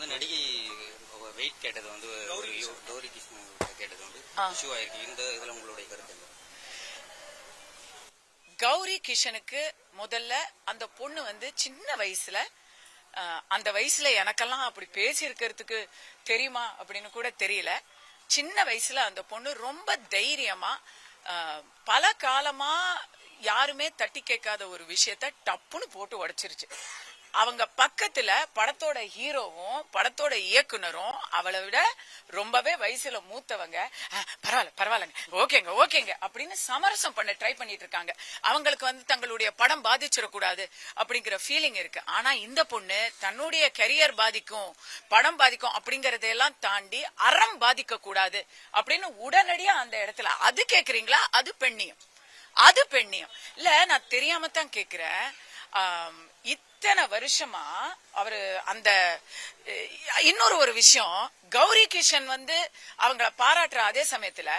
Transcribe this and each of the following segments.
வந்து நடிகை வெயிட் கேட்டது வந்து ஒரு கௌரி கிருஷ்ணன் கேட்டது வந்து. இஷ்யூ ஆயிருக்கு இந்த இதுல உங்களுடைய கருத்து? கௌரி கிஷனுக்கு முதல்ல அந்த பொண்ணு வந்து சின்ன வயசுல அந்த வயசுல எனக்கெல்லாம் அப்படி பேசியிருக்கிறதுக்கு தெரியுமா அப்படின்னு கூட தெரியல சின்ன வயசுல அந்த பொண்ணு ரொம்ப தைரியமா பல காலமா யாருமே தட்டி கேட்காத ஒரு விஷயத்த டப்புன்னு போட்டு உடைச்சிருச்சு அவங்க பக்கத்துல படத்தோட ஹீரோவும் படத்தோட இயக்குனரும் அவளை விட ரொம்பவே வயசுல மூத்தவங்க. பரவாயில்ல பரவாயில்லங்க. ஓகேங்க ஓகேங்க அப்படின்னு சமரசம் பண்ண ட்ரை பண்ணிட்டு இருக்காங்க. அவங்களுக்கு வந்து தங்களுடைய படம் பாதிச்சிடக்கூடாது அப்படிங்கிற ஃபீலிங் இருக்கு. ஆனா இந்த பொண்ணு தன்னுடைய கரியர் பாதிக்கும் படம் பாதிக்கும் அப்படிங்கறதையெல்லாம் தாண்டி அறம் பாதிக்க கூடாது அப்படின்னு உடனடியா அந்த இடத்துல அது கேக்குறீங்களா? அது பெண்ணியம். அது பெண்ணியம். இல்ல நான் தெரியாம தான் கேக்குறேன். இத்தனை வருஷமா அவரு அந்த இன்னொரு ஒரு விஷயம் கௌரி கிஷன் வந்து அவங்கள பாராட்டுற அதே சமயத்துல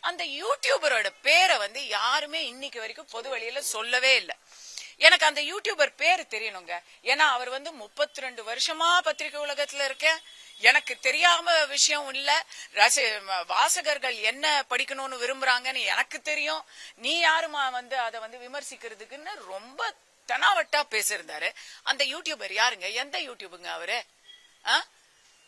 அந்த யூடியூபரோட பேரை வந்து யாருமே இன்னைக்கு வரைக்கும் பொது வழியில சொல்லவே இல்லை. எனக்கு அந்த யூடியூபர் பேர் தெரியணுங்க. ஏன்னா அவர் வந்து முப்பத்தி ரெண்டு வருஷமா பத்திரிகை உலகத்துல இருக்கேன். எனக்கு தெரியாம விஷயம் இல்ல. ரசி வாசகர்கள் என்ன படிக்கணும்னு விரும்புறாங்கன்னு எனக்கு தெரியும். நீ யாருமா வந்து அதை வந்து விமர்சிக்கிறதுக்குன்னு ரொம்ப தெனாவட்டா பேசியிருந்தாரு. அந்த யூடியூபர் யாருங்க? எந்த யூடியூபுங்க அவரு? ஆ?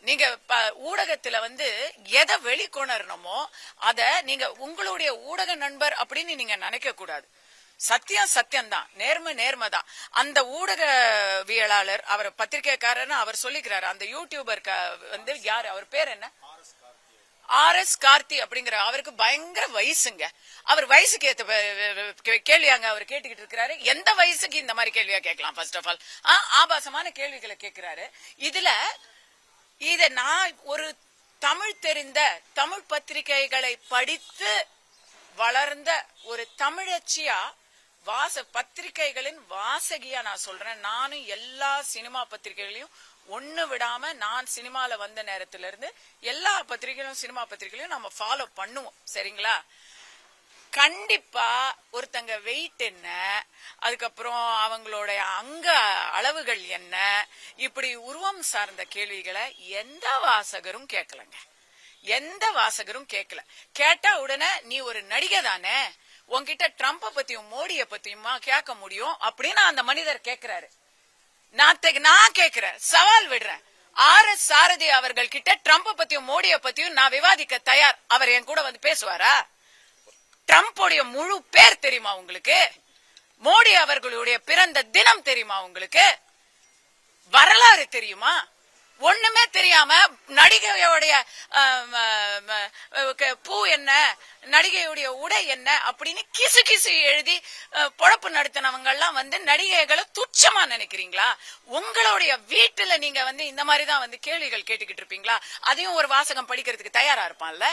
நீங்க ப- ஊடகத்துல வந்து எதை வெளிக்கொணரணுமோ அத நீங்க உங்களுடைய ஊடக நண்பர் அப்படின்னு நீங்க நினைக்க கூடாது. சத்தியம் சத்தியம்தான். நேர்மை நேர்மை தான் அந்த ஊடகவியலாளர் அவர் பத்திரிகைக்காரர்னு அவர் சொல்லிக்கிறாரு. அந்த யூடியூபர் வந்து யாரு? அவர் பேர் என்ன? ஆர் எஸ் கார்த்தி அப்படிங்கிற அவருக்கு பயங்கர வயசுங்க. அவர் வயசுக்கு ஏத்த கேள்வியாங்க அவர் கேட்டுக்கிட்டு இருக்கிறாரு. எந்த வயசுக்கு இந்த மாதிரி கேள்வியா கேட்கலாம் ஃபர்ஸ்ட் ஆஃப் ஆல் ஆபாசமான கேள்விகளை கேட்கிறாரு. இதுல இத நான் ஒரு தமிழ் தெரிந்த தமிழ் பத்திரிகைகளை படித்து வளர்ந்த ஒரு தமிழச்சியா வாச பத்திரிகைகளின் வாசகியா நான் சொல்றேன். நானும் எல்லா சினிமா பத்திரிகைகளையும் ஒண்ணு விடாம நான் சினிமால வந்த நேரத்துல இருந்து எல்லா பத்திரிகைகளும் சினிமா பத்திரிகைகளையும் நம்ம ஃபாலோ பண்ணுவோம். சரிங்களா? கண்டிப்பா ஒருத்தங்க வெயிட் என்ன அதுக்கப்புறம் அவங்களுடைய அங்க அளவுகள் என்ன இப்படி உருவம் சார்ந்த கேள்விகளை எந்த வாசகரும் கேட்கலங்க. எந்த வாசகரும் கேட்கல. கேட்டா உடனே நீ ஒரு நடிகை தானே உன்கிட்ட ட்ரம்ப பத்தியும் மோடிய பத்தியுமா கேட்க முடியும் அப்படின்னு அந்த மனிதர் கேக்குறாரு நான் நான் கேக்குறேன் சவால் விடுறேன். ஆர் எஸ் சாரதி அவர்கள் கிட்ட ட்ரம்ப பத்தியும் மோடிய பத்தியும் நான் விவாதிக்க தயார். அவர் என் கூட வந்து பேசுவாரா? ட்ரம்போடைய முழு பேர் தெரியுமா உங்களுக்கு? மோடி அவர்களுடைய பிறந்த தினம் தெரியுமா உங்களுக்கு? வரலாறு தெரியுமா? ஒண்ணுமே தெரியாம நடிகையோடைய பூ என்ன? நடிகையுடைய உடை என்ன? அப்படின்னு கிசு கிசு எழுதி பொழப்பு நடத்தினவங்க எல்லாம் வந்து நடிகைகளை துச்சமா நினைக்கிறீங்களா? உங்களுடைய வீட்டுல நீங்க வந்து இந்த மாதிரி தான் வந்து கேள்விகள் கேட்டுக்கிட்டு இருப்பீங்களா? அதையும் ஒரு வாசகம் படிக்கிறதுக்கு தயாரா இருப்பான்ல?